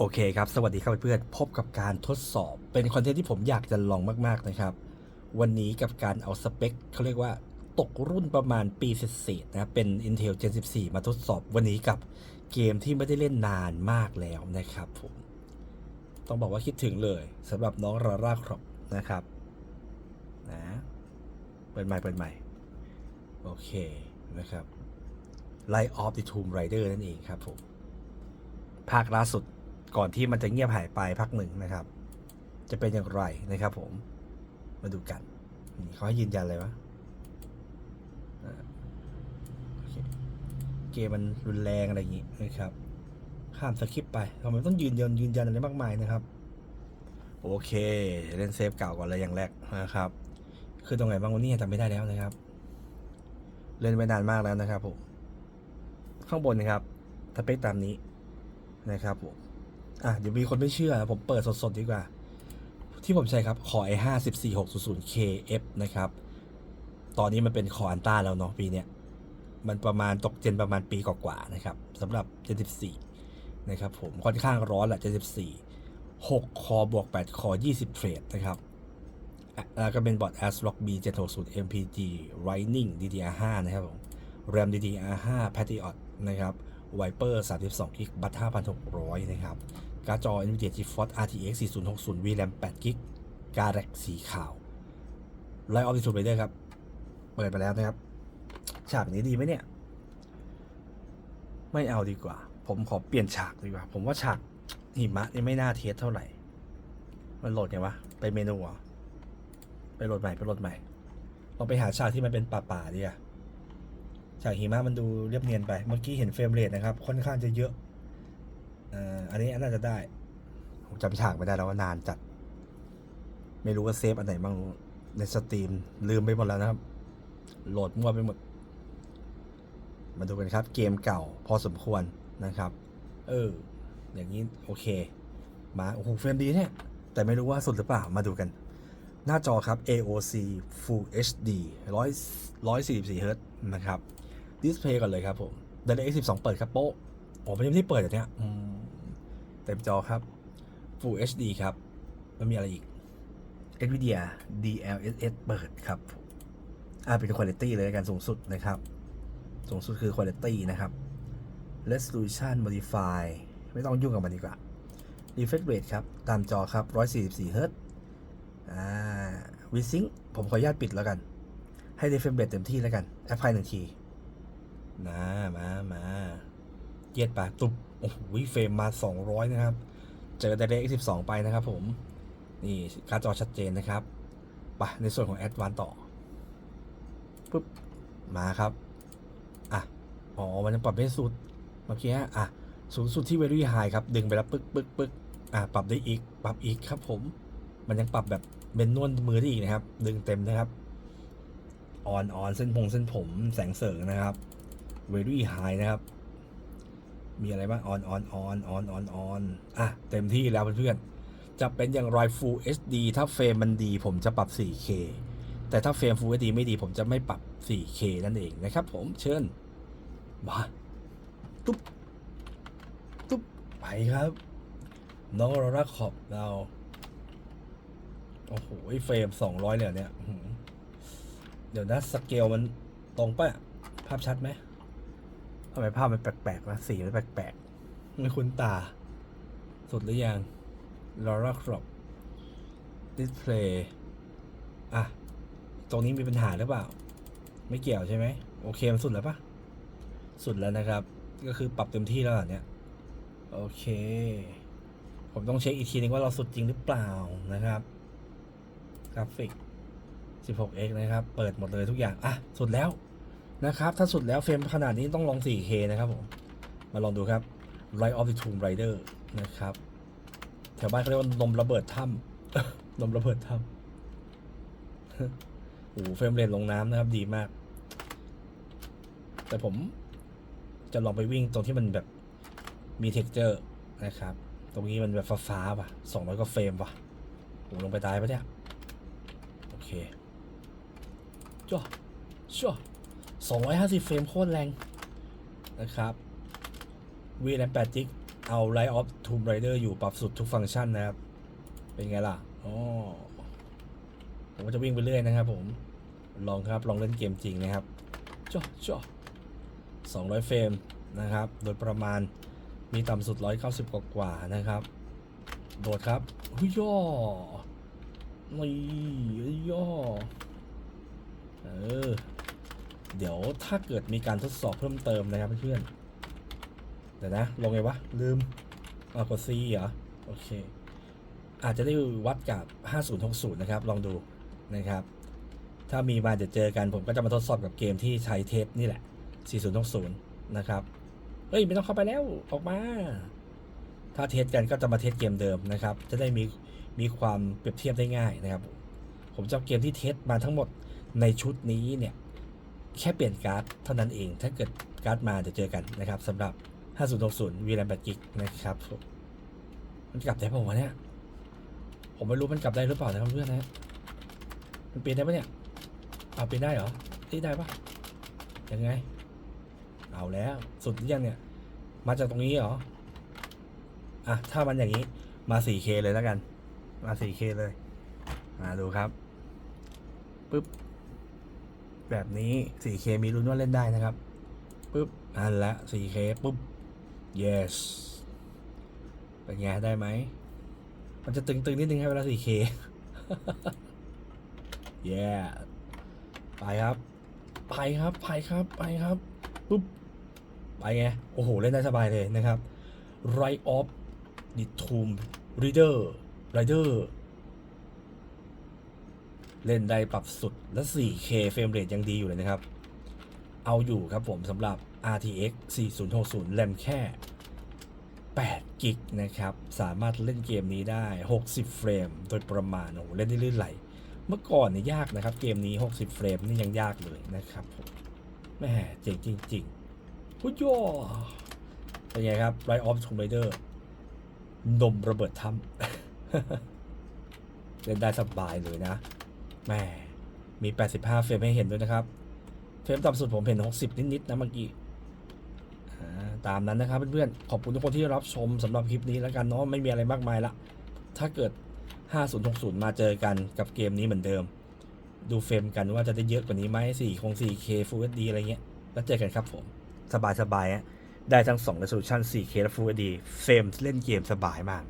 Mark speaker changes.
Speaker 1: โอเคครับ สวัสดีครับเพื่อนๆพบกับการทดสอบ เป็นคอนเทนต์ที่ผมอยากจะลองมากๆนะครับ วันนี้กับการเอาสเปคเขาเรียกว่าตกรุ่นประมาณปีเศษๆนะเป็น Intel Gen 14 มาทดสอบวันนี้กับเกมที่ไม่ได้เล่นนานมากแล้วนะครับผม ต้องบอกว่าคิดถึงเลยสำหรับน้องราร่าครอบนะครับนะเปิดใหม่เปิดใหม่ โอเคนะครับ Light of the Tomb Raider นั่นเองครับผม ภาคล่าสุด ก่อนที่มันจะเงียบหายไปพักหนึ่งนะครับ จะเป็นอย่างไรนะครับ ผม มาดูกันนี่เขาให้ยืนยันเลยวะอ่าเกมมันรุนแรงอะไรอย่างงี้นะครับ ข้ามสคริปไปทำไมต้องยืนยันยืนยันอะไรมากมายนะครับ โอเค เล่นเซฟเก่าก่อนเลยอย่างแรกนะครับ คือตรงไหนบ้างวันนี้จำไม่ได้แล้วนะครับ เล่นไปนานมากแล้วนะครับผม ข้างบนนะครับสเปคตามนี้นะครับผม อะเดี๋ยวมีคนไม่เชื่อ ผมเปิดสดๆดีกว่า ที่ผมใช้ครับคอ i5 14600 KF นะครับ ตอนนี้มันเป็นคออันต้าแล้วเนาะปีเนี้ยมันประมาณตกเจนประมาณปีกว่าๆนะครับสำหรับ Gen 14นะครับผมค่อนข้างร้อนแหละ Gen 14 6คอบวก8คอ20เทรดนะครับแล้วก็เป็นบอร์ด ASRock B 760 MPG Lightning DDR5 นะครับผม RAM DDR5 Patriot นะครับ Viper 32 g b บัต5,600 นะครับ การ์ดจอ NVIDIA GeForce RTX 4060 VRAM 8 g b การ์ดสีขาว Light of the Tomb Raider ครับ เปิดไปแล้วนะครับ ฉากนี้ดีไหมเนี่ย ไม่เอาดีกว่า ผมขอเปลี่ยนฉากดีกว่า ผมว่าฉากหิมะนี่ไม่น่าเทสเท่าไหร่ มันโหลดไงวะ ไปเมนูเหรอไปโหลดใหม่ ไปโหลดใหม่ ลองไปหาฉากที่มันเป็นป่าๆดีอะฉากหิมะมันดูเรียบเนียนไป เมื่อกี้เห็นเฟรมเรทนะครับ ค่อนข้างจะเยอะ อันนี้น่าจะได้ผมจำฉากไม่ได้แล้วว่านานจัด ไม่รู้ว่าเซฟอันไหนบ้างในสตรีมลืมไปหมดแล้วนะครับ โหลดมั่วไปหมด มาดูกันครับ เกมเก่าพอสมควรนะครับ เออ อย่างนี้โอเค มาโอ้โหเฟรมดีเนี่ย แต่ไม่รู้ว่าสุดหรือเปล่ามาดูกัน หน้าจอครับ AOC Full HD 100 144 Hz นะครับดิสเพย์ก่อนเลยครับผม DirectX 12 เปิดครับโป๊ะโอ้ไม่ได้เปิดอย่างเนี้ยอืม เต็มจอครับ Full HD ครับมันมีอะไรอีก NVIDIA DLSS เปิดครับ อ่าเป็น Quality เลยกันสูงสุดนะครับ สูงสุดคือ Quality นะครับ Resolution Modify ไม่ต้องยุ่งกับมันดีกว่า Refresh Rate ครับ ตามจอครับ 144 Hz อ่า VSync ผมขออนุญาตปิดแล้วกัน ให้ refresh rate เต็มที่แล้วกัน แอปพลายหนึ่งทีมามามา เยียดปตุบโอ้โหเฟรมมา 200 นะครับ เจอ DirectX 12 ไปนะครับผม นี่การจอชัดเจนนะครับไปในส่วนของ a d v a n c e ต่อปุ๊บมาครับ อะ อ๋อ มันยังปรับได้สุด เมื่อกี้อะ สูงสุดที่ very high ครับ ดึงไปแล้วปึ๊กปึ๊กปึ๊กอะ ปรับได้อีก ปรับอีกครับผม มันยังปรับแบบเป็นนวลมือได้อีกนะครับ ดึงเต็มนะครับออนออนเส้นพงเส้นผมแสงเสริงนะครับ very high นะครับ มีอะไรบ้างออนออนออนออนออนออนอะ เต็มที่แล้วเพื่อนๆ จะเป็นอย่างไร Full HD ถ้าเฟรมมันดีผมจะปรับ 4K แต่ถ้าเฟรม Full HD ไม่ดีผมจะไม่ปรับ 4K นั่นเองนะครับผมเชิญมาตุ๊บตุ๊บไปครับน้องรอรักขอบเราโอ้โหเฟรม 200เลยเหรอเนี่ยอื้อหือเดี๋ยวนะสเกลมันตรงปะภาพชัดไหม ทำไมภาพมันแปลกๆนะสีมันแปลกๆไม่คุ้นตา สุดหรือยัง Laura Crop Display อะ ตรงนี้มีปัญหาหรือเปล่า ไม่เกี่ยวใช่ไหม โอเค มันสุดแล้วปะสุดแล้วนะครับ ก็คือปรับเต็มที่แล้วเหรอเนี่ย โอเค ผมต้องเช็คอีกทีนึงว่าเราสุดจริงหรือเปล่านะครับ กราฟิก 16x นะครับ เปิดหมดเลยทุกอย่าง อะ สุดแล้ว นะครับ ถ้าสุดแล้วเฟรมขนาดนี้ต้องลอง 4K นะครับผม มาลองดูครับ Light of the Tomb Raider นะครับ แถวบ้านเขาเรียกว่านมระเบิดถ้ำนมระเบิดถ้ำโอ้โหเฟรมเรทลงน้ำนะครับดีมาก แต่ผมจะลองไปวิ่งตรงที่มันแบบมีเท็กเจอร์นะครับ ตรงนี้มันแบบฟ้าๆป่ะ200กว่าเฟรมป่ะโอ้ลงไปตายปะเนี่ย โอเคจ้าจ้า สิบเฟรมโคตรแรงนะครับวีแรมแปดจิกเอา Light of Tomb Raider อยู่ปรับสุดทุกฟังก์ชันนะครับ เป็นไงล่ะอ๋อผมก็จะวิ่งไปเรื่อยนะครับผม ลองครับ ลองเล่นเกมจริงนะครับจ้อจ้อ200 เฟรมนะครับ โดยประมาณมีต่ำสุด 190 กว่ากว่านะครับ โดดครับหุยย่อนี่ย่อเออ เดี๋ยวถ้าเกิดมีการทดสอบเพิ่มเติมนะครับเพื่อนเดี๋ยวนะลงไงวะ ลืมเอากด C เหรอ โอเค อาจจะได้วัดกับ 5060 นะครับ ลองดูนะครับ ถ้ามีมาเดี๋ยวเจอกันผมก็จะมาทดสอบกับเกมที่ใช้เทสนี่แหละ 4060 นะครับ เฮ้ย ไม่ต้องเข้าไปแล้ว ออกมา ถ้าเทสกันก็จะมาเทสเกมเดิมนะครับ จะได้มีมีความเปรียบเทียบได้ง่ายนะครับ ผมจะเอาเกมที่เทสมาทั้งหมดในชุดนี้เนี่ย แค่เปลี่ยนการ์ดเท่านั้นเอง ถ้าเกิดการ์ดมาเดี๋ยวเจอกันนะครับสำหรับ 5060 VRAM 8 g b นะครับมมันกลับได้ป่าวะเนี่ย ผมไม่รู้มันกลับได้หรือเปล่านะครับเพื่อนนะ มันเปลี่ยนได้ปะเนี่ยเอาเปลี่ยนได้เหรอที่ได้ปะยังไง เอาแล้วสุดหรือยังเนี่ย มาจากตรงนี้เหรอ อะ ถ้ามันอย่างนี้มา 4K เลยแล้วกัน มา 4K เลย มาดูครับปึ๊บ แบบนี้ 4K มีลุ้นว่าเล่นได้นะครับปึ๊บอันละ 4K ปุ๊บ yes เป็นไงได้ไหม มันจะตึงๆนิดนึงให้เวลา 4K yeah ไปครับ ไปครับ ไปครับ ไปครับ ปุ๊บ ไปไง โอ้โห เล่นได้สบายเลยนะครับ Right of the Tomb Raider Rider เล่นได้ปรับสุดและ 4K เฟรมเรทยังดีอยู่เลยนะครับ เอาอยู่ครับผมสำหรับ RTX 4060 แรมแค่8กิกนะครับ สามารถเล่นเกมนี้ได้ 60 เฟรม โดยประมาณ โอ้โหเล่นได้ลื่นไหล เมื่อก่อนเนี่ยยากนะครับ เกมนี้ 60 เฟรมนี่ยังยากเลยนะครับผมแม่เจ๋งจริงๆพุยยอเป็นไงครับ Right of Tomb Raider นมระเบิดถ้ำ เล่นได้สบายเลยนะ แหม่มี 85 เฟรมให้เห็นด้วยนะครับ เฟรมต่ำสุดผมเห็น 60 นิดๆนะเมื่อกี้ตามนั้นนะครับเพื่อนๆ ขอบคุณทุกคนที่รับชมสำหรับคลิปนี้แล้วกันเนาะไม่มีอะไรมากมายละ ถ้าเกิด 5060 มาเจอกันกับเกมนี้เหมือนเดิม ดูเฟรมกันว่าจะได้เยอะกว่านี้ไหม4คง 4K Full HD อะไรเงี้ย แล้วเจอกันครับผม สบายๆได้ทั้ง2 resolution 4K และ Full HD เฟรมเล่นเกมสบายมาก